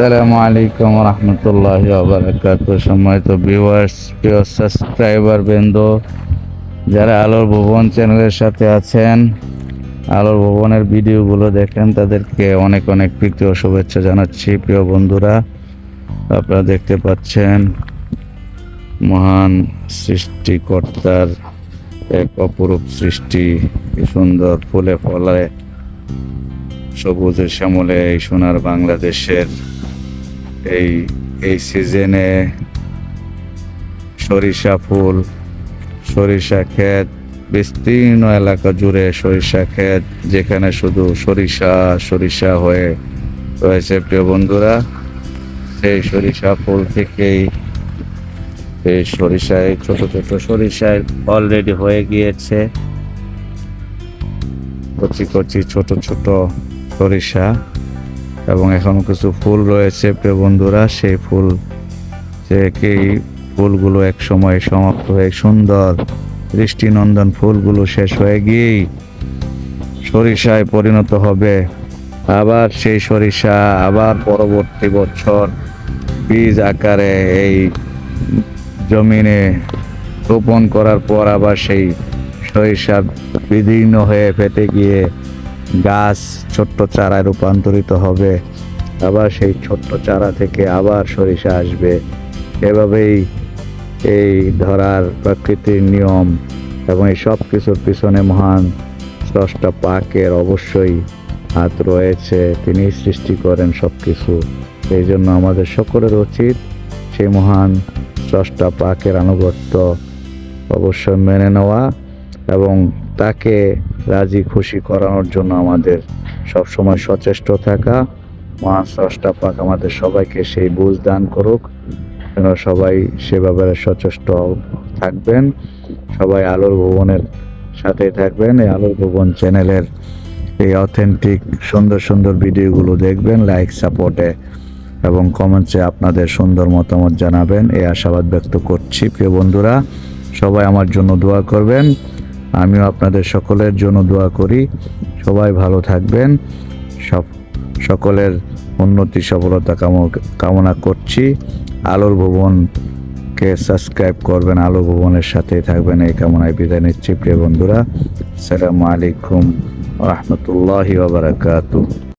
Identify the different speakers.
Speaker 1: আসসালামু আলাইকুম রহমতুল্লাহ বারাকাত সম্মানিত ভিউয়ার্স প্রিয় সাবস্ক্রাইবার বৃন্দ, যারা আলোর ভুবন চ্যানেলের সাথে আছেন, আলোর ভুবনের ভিডিওগুলো দেখেন, তাদেরকে অনেক অনেক প্রীতি ও শুভেচ্ছা জানাচ্ছি, প্রিয় বন্ধুরা। আপনারা দেখতে পাচ্ছেন, মহান সৃষ্টিকর্তার এক অপরূপ সৃষ্টি সুন্দর ফুলে ফলে সবুজের শ্যামলে এই সোনার বাংলাদেশের এই এই সিজনে সরিষা ফুল, সরিষা ক্ষেত, বিস্তীর্ণ এলাকা জুড়ে সরিষা ক্ষেত, যেখানে শুধু সরিষা সরিষা হয়ে রয়েছে। প্রিয় বন্ধুরা, সেই সরিষা ফুল থেকেই এই সরিষায়, ছোট ছোট সরিষায় অলরেডি হয়ে গিয়েছে। কচি কচি, ছোট ছোট সরিষা। এবং এখনও কিছু ফুল রয়েছে, প্রিয় বন্ধুরা। সেই ফুল থেকেই ফুলগুলো এক সময় সমাপ্ত হয়ে সুন্দর দৃষ্টিনন্দন ফুলগুলো শেষ হয়ে গিয়েই সরিষায় পরিণত হবে। আবার সেই সরিষা আবার পরবর্তী বছর বীজ আকারে এই জমিনে রোপণ করার পর আবার সেই সরিষা বিদীর্ণ হয়ে ফেটে গিয়ে গাছ ছোট্ট চারায় রূপান্তরিত হবে। আবার সেই ছোট্ট চারা থেকে আবার সরিষা আসবে। এভাবেই এই ধরার প্রকৃতির নিয়ম এবং এই সব কিছুর পিছনে মহান স্রষ্টা পাকের অবশ্যই হাত রয়েছে। তিনি সৃষ্টি করেন সব কিছু এই জন্য আমাদের সকলের উচিত সেই মহান স্রষ্টা পাকের আনুগত্য অবশ্যই মেনে নেওয়া। এবং তাকে রাজি খুশি করানোর জন্য আমাদের সবসময় সচেষ্ট থাকা মহান স্রষ্টা পাক আমাদের সবাইকে সেই বুঝ দান করুক। যেন সবাই সে ব্যাপারে সচেষ্ট থাকবেন। সবাই আলোর ভুবনের সাথে থাকবেন। এই আলোর ভুবন চ্যানেলের এই অথেন্টিক সুন্দর সুন্দর ভিডিওগুলো দেখবেন লাইক সাপোর্টে এবং কমেন্টসে আপনাদের সুন্দর মতামত জানাবেন। এই আশাবাদ ব্যক্ত করছি। প্রিয় বন্ধুরা, সবাই আমার জন্য দোয়া করবেন। আমিও আপনাদের সকলের জন্য দোয়া করি। সবাই ভালো থাকবেন। সব সকলের উন্নতি, সফলতা কাম- কামনা করছি। আলোর ভুবনকে সাবস্ক্রাইব করবেন আলো ভুবনের সাথে থাকবেন। এই কামনায় বিদায় নিচ্ছি। প্রিয় বন্ধুরা, আসসালামু আলাইকুম রহমতুল্লাহি ওবরাকাতু